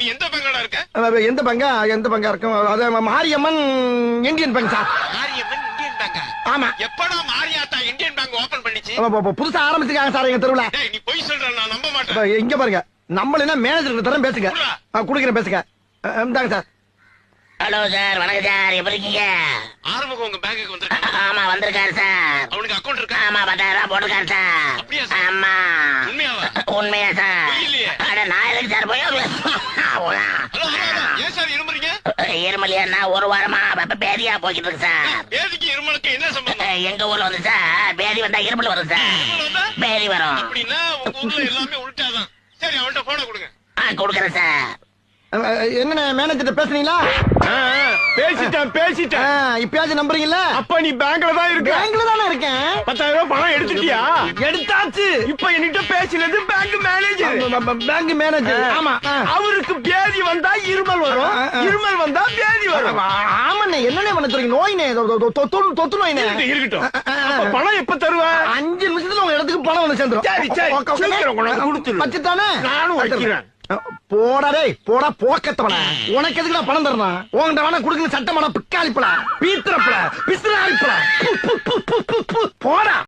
நீ எந்த பேங்கோட இருக்க? எந்த பங்கா? எந்த பங்கா இருக்கும்? அது Mariamman Indian bank. Sir Mariamman Indian பேங்கா? ஆமா. எப்படா மாரியாத்தா இந்தியன் பேங்க் ஓபன் பண்ணிச்சு? புதுசா ஆரம்பிச்சிருக்காங்க சார் எங்க தெருவுல. டேய் நீ பொய் சொல்ற நான் நம்ப மாட்டேன். இங்க பாருங்க. நம்மள என்ன மேனேஜர் தரம் பேசுங்க. குடுக்குறேன் பேசுங்க. இந்தாங்க சார். ஹலோ சார் வணக்கம் சார். எப்படி இருக்கீங்க? ஆறுமுகம் உங்க பேங்குக்கு வந்திருக்கான் ஆமா வந்திருக்காரு சார். அவனுக்கு அக்கவுண்ட் இருக்கா? ஆமா பத்தாயிரம் ரூபாய் போட்டிருக்காரு சார். அப்படியா சார்? ஆமா உண்மையாவா உண்மையா சார் பொய் இல்லையே. அட நான் எதுக்கு சார் போய் ஏன் சார் இருமுறீங்க? ஒரு வாரமா பேதியா போய்கிட்டு இருக்கு சார். பேதிக்கு இருமலுக்கு என்ன சம்பந்தம்? எங்க ஊர்ல வந்து சார் பேதி வந்தா இருமல் வரும் சார். பேதி வரும். அப்படின்னா உங்க ஊர்ல எல்லாமே உள்டாதான். சரி அவன்கிட்ட போன கொடுங்க. ஆ கொடுக்குறேன் சார். என்னண்ணே மேனேஜர் பேசுனீங்களா பேசிட்டேன் பேசிட்டேன். இப்பயாச்சும் நம்புறீங்கல்ல அப்ப நீ பேங்க்ல தான் இருக்க. பேங்க்ல தானே இருக்கேன்? பத்தாயிரம் ரூபாய் பணம் எடுத்துட்டியா? எடுத்தாச்சு. இப்ப என்கிட்ட பேசினது பேங்க் மேனேஜர் ஆமா. அவருக்கு பேதி வந்தா இருமல் வரும். இருமல் வந்தா பேதி வரும். ஆமாண்ணே. என்னண்ணே பண்ண சொல்றீங்க நோய்னே தொத்து நோய்னே இருக்கட்டும், பணம் எப்ப தருவ? அஞ்சு நிமிஷத்துல உங்க இடத்துக்கு பணம் வந்து சேர்ந்துரும். சரி, சரி. கொடுத்துரு. வச்சுட்டானே நானும் வைக்கிறேன். போடா டேய் போடா போக்கத்தவன. உனக்கு எதுக்கு நான் பணம் தரணும்? உன்கிட்ட வேணா குடுக்கல சட்டமான பிக்காளிப்பல பீத்திரப்பல பிசினாரிப்பல போடா